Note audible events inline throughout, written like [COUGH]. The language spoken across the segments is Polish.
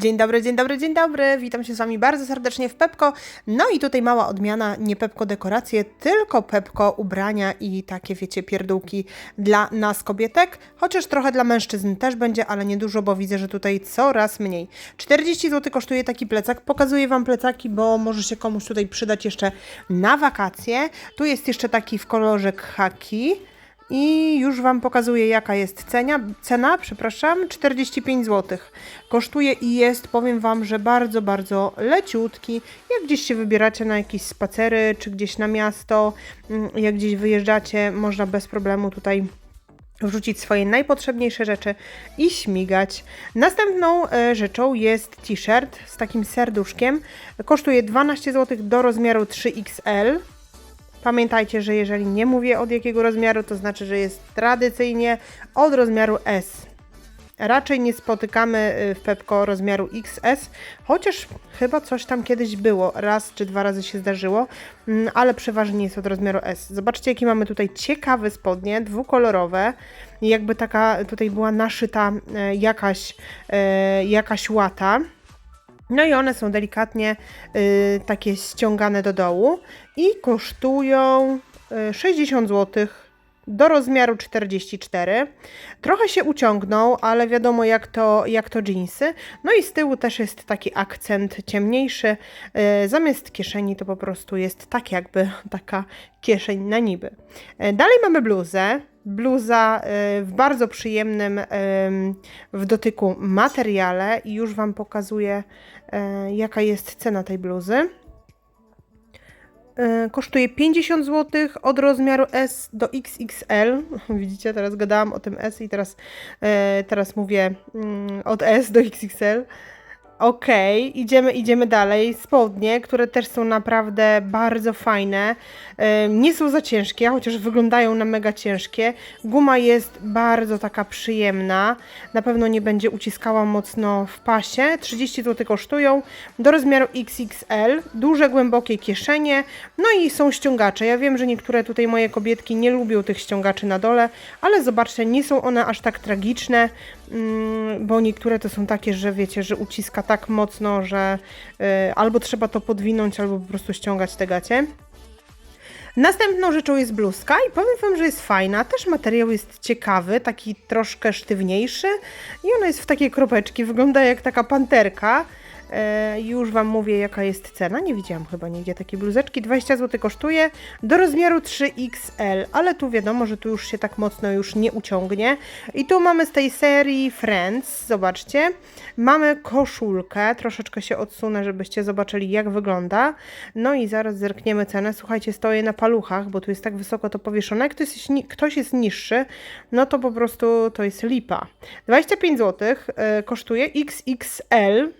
Dzień dobry, dzień dobry, dzień dobry. Witam się z Wami bardzo serdecznie w Pepko. No i tutaj mała odmiana, nie Pepko dekoracje, tylko Pepko ubrania i takie, wiecie, pierdółki dla nas kobietek. Chociaż trochę dla mężczyzn też będzie, ale niedużo, bo widzę, że tutaj coraz mniej. 40 zł kosztuje taki plecak. Pokazuję Wam plecaki, bo może się komuś tutaj przydać jeszcze na wakacje. Tu jest jeszcze taki w kolorze khaki. I już Wam pokazuję, jaka jest cena. Cena, przepraszam, 45 zł. Kosztuje i jest, powiem Wam, że bardzo, bardzo leciutki. Jak gdzieś się wybieracie na jakieś spacery, czy gdzieś na miasto, mm, jak gdzieś wyjeżdżacie, można bez problemu tutaj wrzucić swoje najpotrzebniejsze rzeczy i śmigać. Następną e, rzeczą jest t-shirt z takim serduszkiem. Kosztuje 12 zł do rozmiaru 3XL. Pamiętajcie, że jeżeli nie mówię od jakiego rozmiaru, to znaczy, że jest tradycyjnie od rozmiaru S. Raczej nie spotykamy y, w Pepko rozmiaru XS, chociaż chyba coś tam kiedyś było, raz czy dwa razy się zdarzyło, mm, ale przeważnie jest od rozmiaru S. Zobaczcie, jakie mamy tutaj ciekawe spodnie, dwukolorowe, jakby taka tutaj była naszyta e, jakaś, e, jakaś łata. No i one są delikatnie y, takie ściągane do dołu i kosztują y, 60 zł do rozmiaru 44. Trochę się uciągną, ale wiadomo jak to, jak to jeansy. No i z tyłu też jest taki akcent ciemniejszy. Y, zamiast kieszeni to po prostu jest tak jakby [LAUGHS] taka kieszeń na niby. Y, dalej mamy bluzę. Bluza y, w bardzo przyjemnym y, w dotyku materiale i już Wam pokazuję y, jaka jest cena tej bluzy. Kosztuje 50 zł od rozmiaru S do XXL. [LAUGHS] Widzicie, teraz gadałam o tym S i teraz, teraz mówię mm, od S do XXL. Okej, idziemy, idziemy dalej. Spodnie, które też są naprawdę bardzo fajne. Nie są za ciężkie, chociaż wyglądają na mega ciężkie. Guma jest bardzo taka przyjemna. Na pewno nie będzie uciskała mocno w pasie. 30 zł kosztują. Do rozmiaru XXL. Duże, głębokie kieszenie. No i są ściągacze. Ja wiem, że niektóre tutaj moje kobietki nie lubią tych ściągaczy na dole, ale zobaczcie, nie są one aż tak tragiczne, bo niektóre to są takie, że wiecie, że uciska tak mocno, że y, albo trzeba to podwinąć, albo po prostu ściągać te gacie. Następną rzeczą jest bluzka i powiem Wam, że jest fajna. Też materiał jest ciekawy, taki troszkę sztywniejszy i ona jest w takie kropeczki, wygląda jak taka panterka. E, już Wam mówię, jaka jest cena. Nie widziałam chyba nigdzie takiej bluzeczki. 20 zł kosztuje do rozmiaru 3XL, ale tu wiadomo, że tu już się tak mocno już nie uciągnie. I tu mamy z tej serii Friends, zobaczcie. Mamy koszulkę, troszeczkę się odsunę, żebyście zobaczyli, jak wygląda. No i zaraz zerkniemy cenę. Słuchajcie, stoję na paluchach, bo tu jest tak wysoko to powieszone. Jak ktoś jest, ktoś jest niższy, no to po prostu to jest lipa. 25 zł e, kosztuje XXL.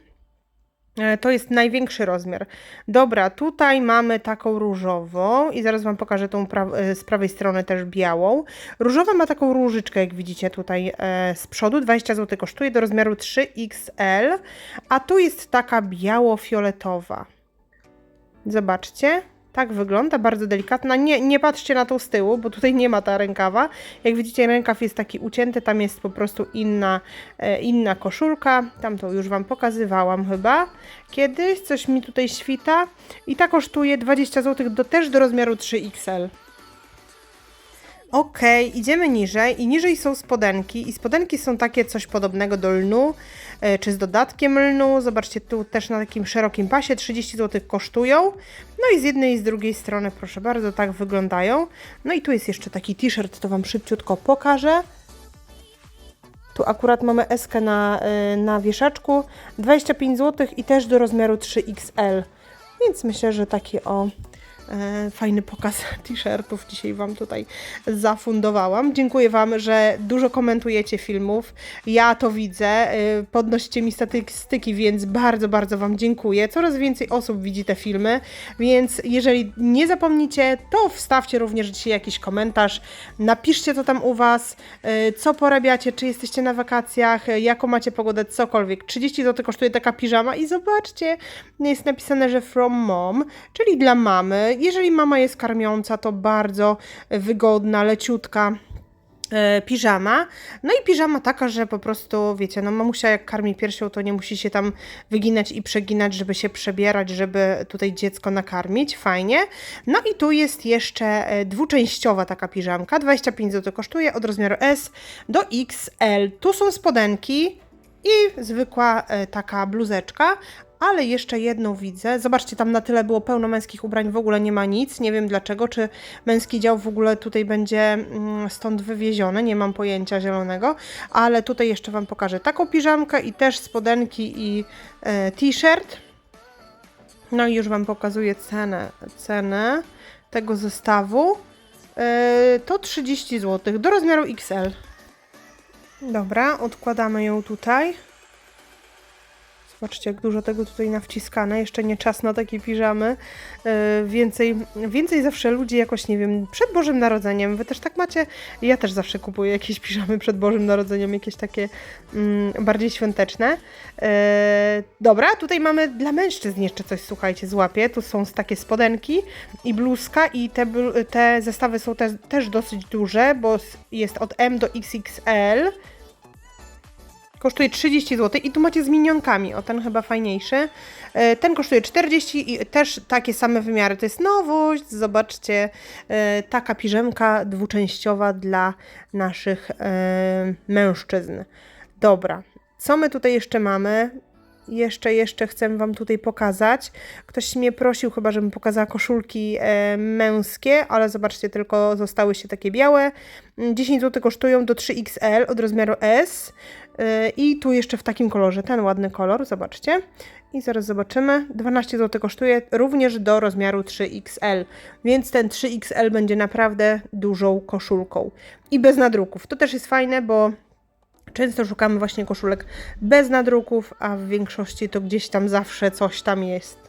E, To jest największy rozmiar. Dobra, tutaj mamy taką różową i zaraz Wam pokażę tą pra- e, z prawej strony też białą. Różowa ma taką różyczkę, jak widzicie tutaj e, z przodu, 20 zł kosztuje do rozmiaru 3XL, a tu jest taka biało-fioletowa. Zobaczcie. Tak wygląda, bardzo delikatna. Nie, nie patrzcie na tą z tyłu, bo tutaj nie ma ta rękawa. Jak widzicie, rękaw jest taki ucięty, tam jest po prostu inna, e, inna koszulka. Tam to już Wam pokazywałam chyba kiedyś. Coś mi tutaj świta. I ta kosztuje 20 zł do, też do rozmiaru 3XL. Okej, idziemy niżej i niżej są spodenki i spodenki są takie coś podobnego do lnu, e, czy z dodatkiem lnu. Zobaczcie, tu też na takim szerokim pasie 30 zł kosztują. No i z jednej i z drugiej strony, proszę bardzo, tak wyglądają. No i tu jest jeszcze taki t-shirt, to Wam szybciutko pokażę. Tu akurat mamy eskę na, y, na wieszaczku, 25 zł i też do rozmiaru 3XL. Więc myślę, że taki o e, fajny pokaz [LAUGHS] t-shirtów dzisiaj Wam tutaj zafundowałam. Dziękuję Wam, że dużo komentujecie filmów. Ja to widzę. y, Podnosicie mi statystyki, więc bardzo, bardzo Wam dziękuję. Coraz więcej osób widzi te filmy, więc jeżeli nie zapomnicie, to wstawcie również dzisiaj jakiś komentarz. Napiszcie, co tam u Was, y, co porabiacie, czy jesteście na wakacjach, jaką macie pogodę, cokolwiek. 30 zł kosztuje taka piżama i zobaczcie, jest napisane, że from mom, czyli dla mamy. Jeżeli mama jest karmiąca, to bardzo wygodna, leciutka. e, piżama. No i piżama taka, że po prostu, wiecie, no mamusia jak karmi piersią, to nie musi się tam wyginać i przeginać, żeby się przebierać, żeby tutaj dziecko nakarmić. Fajnie. No i tu jest jeszcze e, dwuczęściowa taka piżamka. 25 zł kosztuje od rozmiaru S do XL. Tu są spodenki i zwykła e, taka bluzeczka, ale jeszcze jedną widzę. Zobaczcie, tam na tyle było pełno męskich ubrań, w ogóle nie ma nic. Nie wiem dlaczego, czy męski dział w ogóle tutaj będzie mm, stąd wywieziony, nie mam pojęcia zielonego, ale tutaj jeszcze Wam pokażę taką piżamkę i też spodenki i e, t-shirt. No i już Wam pokazuję cenę, cenę tego zestawu. E, to 30 zł do rozmiaru XL. Dobra, odkładamy ją tutaj. Zobaczcie, jak dużo tego tutaj nawciskane. Jeszcze nie czas na takie piżamy. Yy, więcej, więcej zawsze ludzi jakoś, nie wiem, przed Bożym Narodzeniem. Wy też tak macie? Ja też zawsze kupuję jakieś piżamy przed Bożym Narodzeniem, jakieś takie mm, bardziej świąteczne. Yy, dobra, tutaj mamy dla mężczyzn jeszcze coś, słuchajcie, złapię. Tu są takie spodenki i bluzka i te, te zestawy są te, też dosyć duże, bo jest od M do XXL. Kosztuje 30 zł i tu macie z minionkami, o ten chyba fajniejszy. E, Ten kosztuje 40 i też takie same wymiary. To jest nowość, zobaczcie, e, taka piżemka dwuczęściowa dla naszych e, mężczyzn. Dobra, co my tutaj jeszcze mamy? Jeszcze, jeszcze chcę Wam tutaj pokazać. Ktoś mnie prosił chyba, żebym pokazała koszulki męskie, ale zobaczcie, tylko zostały się takie białe. Mm, 10 zł kosztują do 3XL od rozmiaru S. I tu jeszcze w takim kolorze, ten ładny kolor, zobaczcie. I zaraz zobaczymy. 12 zł kosztuje również do rozmiaru 3XL, więc ten 3XL będzie naprawdę dużą koszulką. I bez nadruków. To też jest fajne, bo Często szukamy właśnie koszulek bez nadruków, a w większości to gdzieś tam zawsze coś tam jest.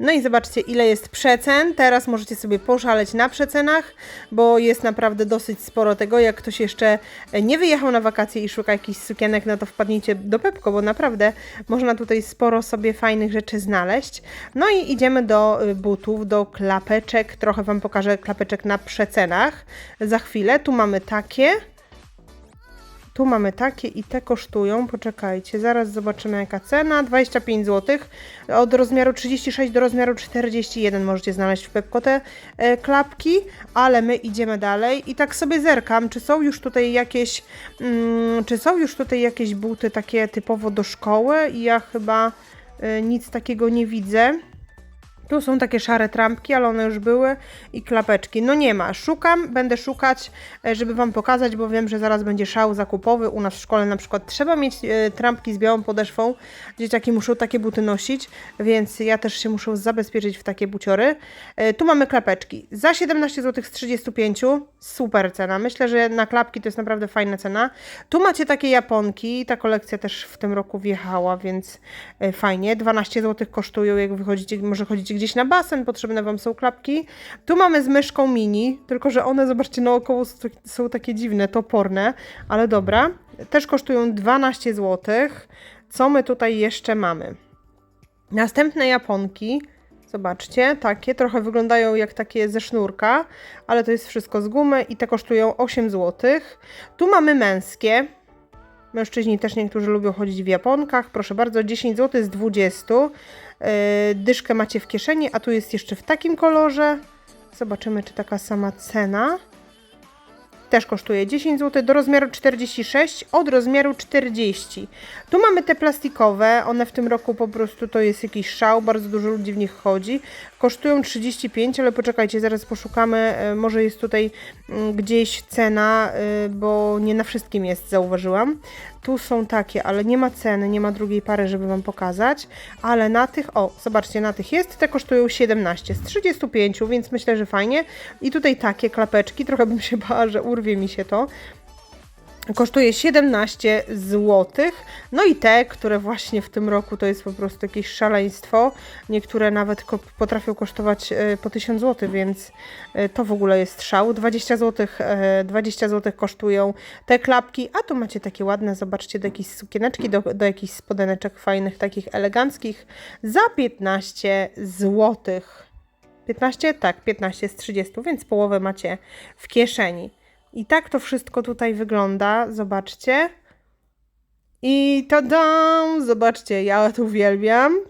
No i zobaczcie, ile jest przecen. Teraz możecie sobie poszaleć na przecenach, bo jest naprawdę dosyć sporo tego. Jak ktoś jeszcze nie wyjechał na wakacje i szuka jakichś sukienek, no to wpadnijcie do Pepko, bo naprawdę można tutaj sporo sobie fajnych rzeczy znaleźć. No i idziemy do y, butów, do klapeczek. Trochę Wam pokażę klapeczek na przecenach za chwilę. Tu mamy takie. Tu mamy takie i te kosztują, poczekajcie, zaraz zobaczymy jaka cena, 25 zł, od rozmiaru 36 do rozmiaru 41 możecie znaleźć w Pepko te e, klapki, ale my idziemy dalej. I tak sobie zerkam, czy są już tutaj jakieś, mm, czy są już tutaj jakieś buty takie typowo do szkoły? I ja chyba e, nic takiego nie widzę. Tu są takie szare trampki, ale one już były i klapeczki. No nie ma. Szukam, będę szukać, e, żeby Wam pokazać, bo wiem, że zaraz będzie szał zakupowy. U nas w szkole na przykład trzeba mieć e, trampki z białą podeszwą. Dzieciaki muszą takie buty nosić, więc ja też się muszę zabezpieczyć w takie buciory. E, Tu mamy klapeczki. Za 17 zł z 35. Super cena. Myślę, że na klapki to jest naprawdę fajna cena. Tu macie takie japonki. Ta kolekcja też w tym roku wjechała, więc fajnie. 12 zł kosztują, jak wychodzicie, może chodzicie gdzieś na basen, potrzebne Wam są klapki. Tu mamy z myszką mini, tylko że one, zobaczcie, naokoło są, są takie dziwne, toporne, ale dobra. Też kosztują 12 zł. Co my tutaj jeszcze mamy? Następne japonki. Zobaczcie, takie trochę wyglądają jak takie ze sznurka, ale to jest wszystko z gumy i te kosztują 8 zł. Tu mamy męskie. Mężczyźni też niektórzy lubią chodzić w japonkach. Proszę bardzo, 10 zł z 20. Yy, dyszkę macie w kieszeni, a tu jest jeszcze w takim kolorze. Zobaczymy, czy taka sama cena. Też kosztuje 10 zł do rozmiaru 46 od rozmiaru 40. Tu mamy te plastikowe, one w tym roku po prostu to jest jakiś szał, bardzo dużo ludzi w nich chodzi. Kosztują 35, ale poczekajcie, zaraz poszukamy, e, może jest tutaj mm, gdzieś cena, e, bo nie na wszystkim jest, zauważyłam. Tu są takie, ale nie ma ceny, nie ma drugiej pary, żeby Wam pokazać, ale na tych, o, zobaczcie, na tych jest, te kosztują 17 z 35, więc myślę, że fajnie. I tutaj takie klapeczki, trochę bym się bała, że urwie mi się to. Kosztuje 17 zł. No i te, które właśnie w tym roku to jest po prostu jakieś szaleństwo. Niektóre nawet potrafią kosztować e, po 1000 zł, więc e, to w ogóle jest szał. 20 zł, e, 20 zł kosztują te klapki, a tu macie takie ładne, zobaczcie, do jakiejś sukieneczki, do, do jakichś spodeneczek fajnych, takich eleganckich za 15 zł. 15? Tak, 15 z 30, więc połowę macie w kieszeni. I tak to wszystko tutaj wygląda. Zobaczcie. I to dam! Zobaczcie, ja to uwielbiam.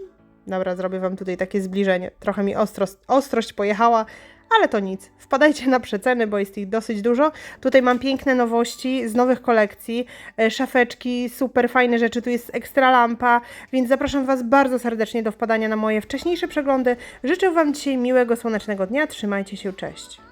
Dobra, zrobię Wam tutaj takie zbliżenie. Trochę mi ostrość, ostrość pojechała, ale to nic. Wpadajcie na przeceny, bo jest ich dosyć dużo. Tutaj mam piękne nowości z nowych kolekcji. E, Szafeczki, super fajne rzeczy. Tu jest ekstra lampa, więc zapraszam Was bardzo serdecznie do wpadania na moje wcześniejsze przeglądy. Życzę Wam dzisiaj miłego, słonecznego dnia. Trzymajcie się, cześć.